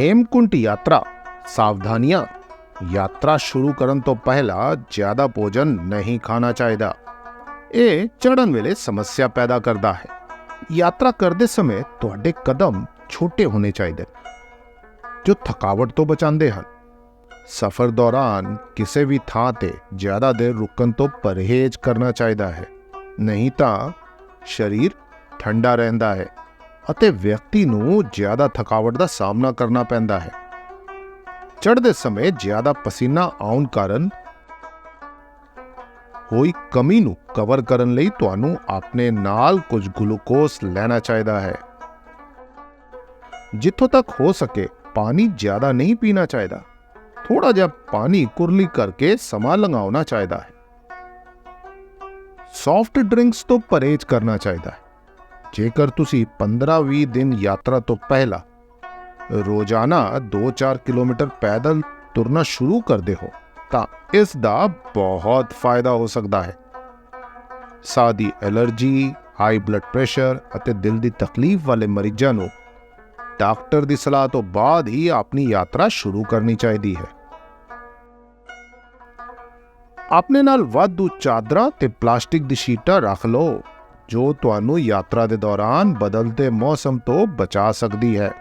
ਹੇਮਕੁੰਟ ਯਾਤਰਾ ਸਾਵਧਾਨੀਆਂ ਯਾਤਰਾ ਸ਼ੁਰੂ ਕਰਨ ਤੋਂ ਪਹਿਲਾਂ ਜ਼ਿਆਦਾ ਭੋਜਨ ਨਹੀਂ ਖਾਣਾ ਚਾਹੀਦਾ ਇਹ ਚੜ੍ਹਨ ਵੇਲੇ ਸਮੱਸਿਆ ਪੈਦਾ ਕਰਦਾ ਹੈ ਯਾਤਰਾ ਕਰਦੇ ਸਮੇਂ ਤੁਹਾਡੇ ਕਦਮ ਛੋਟੇ ਹੋਣੇ ਚਾਹੀਦੇ ਜੋ ਥਕਾਵਟ ਤੋਂ ਬਚਾਉਂਦੇ ਹਨ ਸਫ਼ਰ ਦੌਰਾਨ ਕਿਸੇ ਵੀ ਥਾਂ ਤੇ ਜ਼ਿਆਦਾ ਦੇਰ ਰੁਕਣ ਤੋਂ ਪਰਹੇਜ਼ ਕਰਨਾ ਚਾਹੀਦਾ ਹੈ ਨਹੀਂ ਤਾਂ ਸਰੀਰ ਠੰਡਾ ਰਹਿੰਦਾ ਹੈ ਅਤੇ ਵਿਅਕਤੀ ਨੂੰ ਜ਼ਿਆਦਾ ਥਕਾਵਟ ਦਾ ਸਾਹਮਣਾ ਕਰਨਾ ਪੈਂਦਾ ਹੈ। ਚੜ੍ਹਦੇ ਸਮੇਂ ਜ਼ਿਆਦਾ ਪਸੀਨਾ ਆਉਣ ਕਾਰਨ ਹੋਈ ਕਮੀ ਨੂੰ ਕਵਰ ਕਰਨ ਲਈ ਤੁਹਾਨੂੰ ਆਪਣੇ ਨਾਲ ਕੁਝ ਗਲੂਕੋਸ ਲੈਣਾ ਚਾਹੀਦਾ ਹੈ। ਜਿੱਥੋਂ ਤੱਕ ਹੋ ਸਕੇ ਪਾਣੀ ਜ਼ਿਆਦਾ ਨਹੀਂ ਪੀਣਾ ਚਾਹੀਦਾ। ਥੋੜਾ ਜਿਹਾ ਪਾਣੀ ਕੁਰਲੀ ਕਰਕੇ ਸਮਾਂ ਲੰਘਾਉਣਾ ਚਾਹੀਦਾ ਹੈ। ਸੌਫਟ ਡਰਿੰਕਸ ਤੋਂ ਪਰਹੇਜ਼ ਕਰਨਾ ਚਾਹੀਦਾ ਹੈ। ਜੇਕਰ ਤੁਸੀਂ 15-20 ਦਿਨ ਯਾਤਰਾ ਤੋਂ ਪਹਿਲਾਂ ਰੋਜ਼ਾਨਾ 2-4 ਕਿਲੋਮੀਟਰ ਪੈਦਲ ਤੁਰਨਾ ਸ਼ੁਰੂ ਕਰਦੇ ਹੋ, ਤਾਂ ਇਸ ਦਾ ਬਹੁਤ ਫਾਇਦਾ ਹੋ ਸਕਦਾ ਹੈ। ਸਾਹ ਦੀ ਐਲਰਜੀ, ਹਾਈ ਬਲੱਡ ਪ੍ਰੈਸ਼ਰ ਅਤੇ ਦਿਲ ਦੀ ਤਕਲੀਫ ਵਾਲੇ ਮਰੀਜ਼ਾਂ ਨੂੰ ਡਾਕਟਰ ਦੀ ਸਲਾਹ ਤੋਂ ਬਾਅਦ ਹੀ ਆਪਣੀ ਯਾਤਰਾ ਸ਼ੁਰੂ ਕਰਨੀ ਚਾਹੀਦੀ ਹੈ। ਆਪਣੇ ਨਾਲ ਵਾਧੂ ਚਾਦਰਾਂ ਤੇ ਪਲਾਸਟਿਕ ਦੀ ਸ਼ੀਟਾਂ ਰੱਖ ਲਓ। ਜੋ ਤੁਹਾਨੂੰ ਯਾਤਰਾ ਦੇ ਦੌਰਾਨ ਬਦਲਦੇ ਮੌਸਮ ਤੋਂ ਬਚਾ ਸਕਦੀ ਹੈ।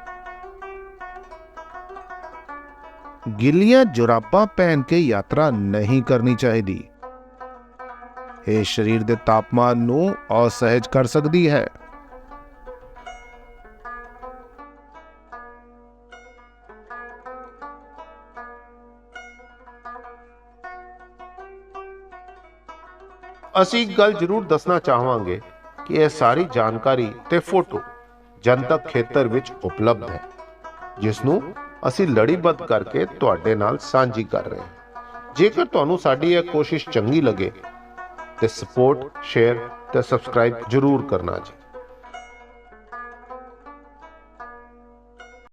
ਗਿੱਲੀਆਂ ਜੁਰਾਬਾਂ ਪਹਿਨ ਕੇ ਯਾਤਰਾ ਨਹੀਂ ਕਰਨੀ ਚਾਹੀਦੀ। ਇਹ ਸਰੀਰ ਦੇ ਤਾਪਮਾਨ ਨੂੰ ਅਸਹਿਜ ਕਰ ਸਕਦੀ ਹੈ। ਅਸੀਂ ਇੱਕ ਗੱਲ ਜ਼ਰੂਰ ਦੱਸਣਾ ਚਾਹਾਂਗੇ। ਕਿ ਇਹ ਸਾਰੀ ਜਾਣਕਾਰੀ ਤੇ ਫੋਟੋ ਜਨਤਕ ਖੇਤਰ ਵਿੱਚ ਉਪਲਬਧ ਹੈ। ਜਿਸ ਨੂੰ ਅਸੀਂ ਲੜੀਬੱਧ ਕਰਕੇ ਤੁਹਾਡੇ ਨਾਲ ਸਾਂਝੀ ਕਰ ਰਹੇ ਹਾਂ। ਜੇਕਰ ਤੁਹਾਨੂੰ ਸਾਡੀ ਇਹ ਕੋਸ਼ਿਸ਼ ਚੰਗੀ ਲੱਗੇ ਤੇ ਸਪੋਰਟ ਸ਼ੇਅਰ ਤੇ ਸਬਸਕ੍ਰਾਈਬ ਜ਼ਰੂਰ ਕਰਨਾ ਜੀ।